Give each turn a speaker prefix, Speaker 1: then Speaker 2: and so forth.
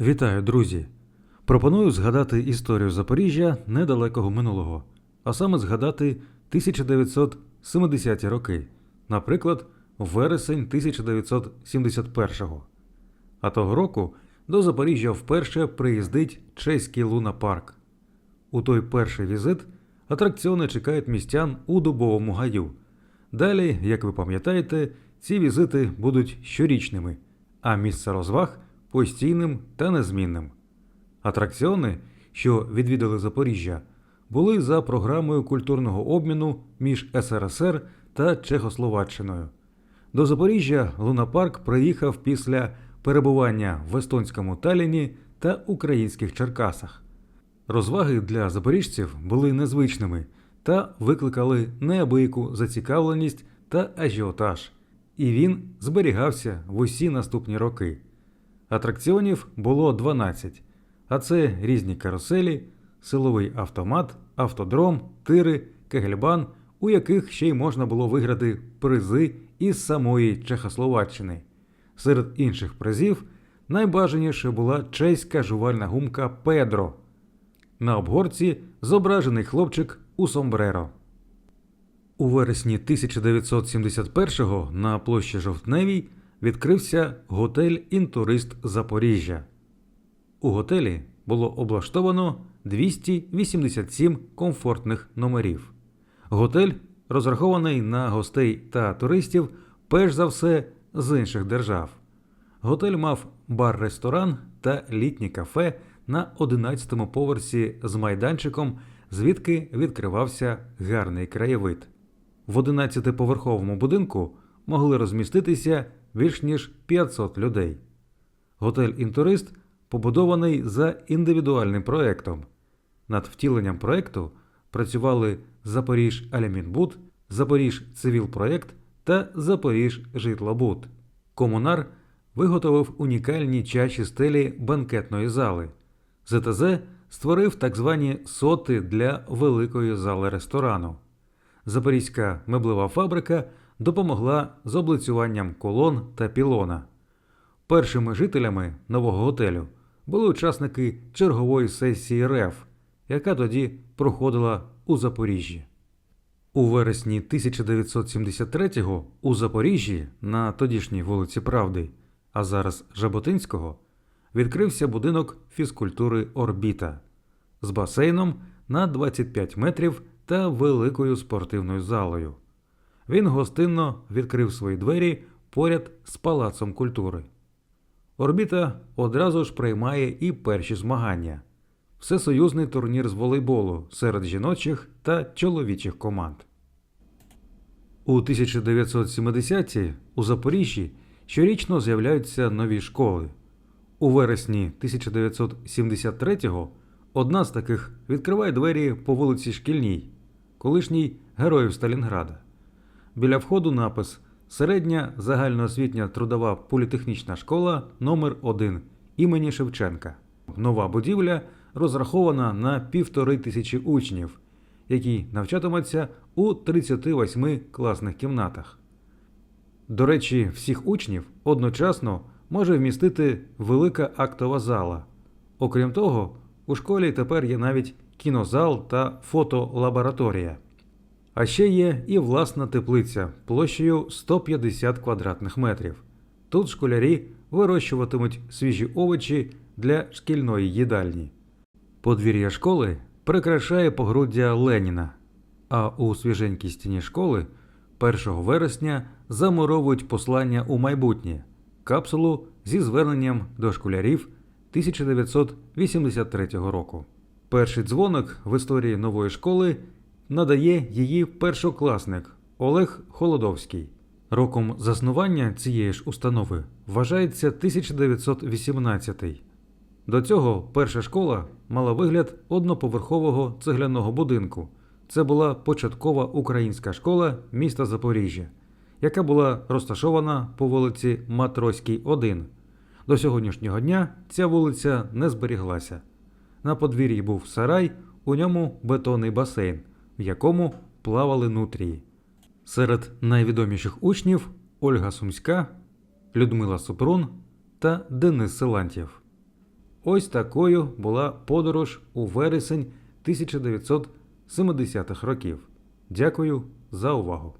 Speaker 1: Вітаю, друзі! Пропоную згадати історію Запоріжжя недалекого минулого, а саме згадати 1970-ті роки, наприклад, вересень 1971-го. А того року до Запоріжжя вперше приїздить чеський лунапарк. У той перший візит атракціони чекають містян у Дубовому гаю. Далі, як ви пам'ятаєте, ці візити будуть щорічними, а місце розваг постійним та незмінним. Атракціони, що відвідали Запоріжжя, були за програмою культурного обміну між СРСР та Чехословаччиною. До Запоріжжя лунапарк приїхав після перебування в естонському Таліні та українських Черкасах. Розваги для запоріжців були незвичними та викликали неабияку зацікавленість та ажіотаж, і він зберігався в усі наступні роки. Атракціонів було 12, а це різні каруселі, силовий автомат, автодром, тири, кегельбан, у яких ще й можна було виграти призи із самої Чехословаччини. Серед інших призів найбажаніше була чеська жувальна гумка Педро. На обгорці зображений хлопчик у сомбреро. У вересні 1971-го на площі Жовтневій відкрився готель Інтурист Запоріжжя. У готелі було облаштовано 287 комфортних номерів. Готель розрахований на гостей та туристів, перш за все, з інших держав. Готель мав бар-ресторан та літнє кафе на 11-му поверсі з майданчиком, звідки відкривався гарний краєвид. В 11-поверховому будинку могли розміститися більш ніж 500 людей. Готель Інтурист побудований за індивідуальним проектом. Над втіленням проекту працювали Запоріж Алямінбуд, Запоріж Цивілпроект та Запоріж Житлобуд. Комунар виготовив унікальні чаші стелі банкетної зали. ЗТЗ створив так звані соти для великої зали ресторану. Запорізька меблева фабрика допомогла з облицюванням колон та пілона. Першими жителями нового готелю були учасники чергової сесії РЕФ, яка тоді проходила у Запоріжжі. У вересні 1973-го у Запоріжжі на тодішній вулиці Правди, а зараз Жаботинського, відкрився будинок фізкультури Орбіта з басейном на 25 метрів та великою спортивною залою. Він гостинно відкрив свої двері поряд з Палацом культури. Орбіта одразу ж приймає і перші змагання всесоюзний турнір з волейболу серед жіночих та чоловічих команд. У 1970-ті у Запоріжжі щорічно з'являються нові школи. У вересні 1973-го одна з таких відкриває двері по вулиці Шкільній, колишній Героїв Сталінграда. Біля входу напис Середня загальноосвітня трудова політехнічна школа номер 1 імені Шевченка. Нова будівля розрахована на півтори тисячі учнів, які навчатимуться у 38 класних кімнатах. До речі, всіх учнів одночасно може вмістити велика актова зала. Окрім того, у школі тепер є навіть кінозал та фотолабораторія. А ще є і власна теплиця площею 150 квадратних метрів. Тут школярі вирощуватимуть свіжі овочі для шкільної їдальні. Подвір'я школи прикрашає погруддя Леніна, а у свіженькій стіні школи 1 вересня замуровують послання у майбутнє капсулу зі зверненням до школярів 1983 року. Перший дзвоник в історії нової школи надає її першокласник Олег Холодовський. Роком заснування цієї ж установи вважається 1918. До цього перша школа мала вигляд одноповерхового цегляного будинку. Це була початкова українська школа міста Запоріжжя, яка була розташована по вулиці Матроській, 1. До сьогоднішнього дня ця вулиця не зберіглася. На подвір'ї був сарай, у ньому бетонний басейн, в якому плавали нутрії. Серед найвідоміших учнів Ольга Сумська, Людмила Супрун та Денис Силантьєв. Ось такою була подорож у вересень 1970-х років. Дякую за увагу!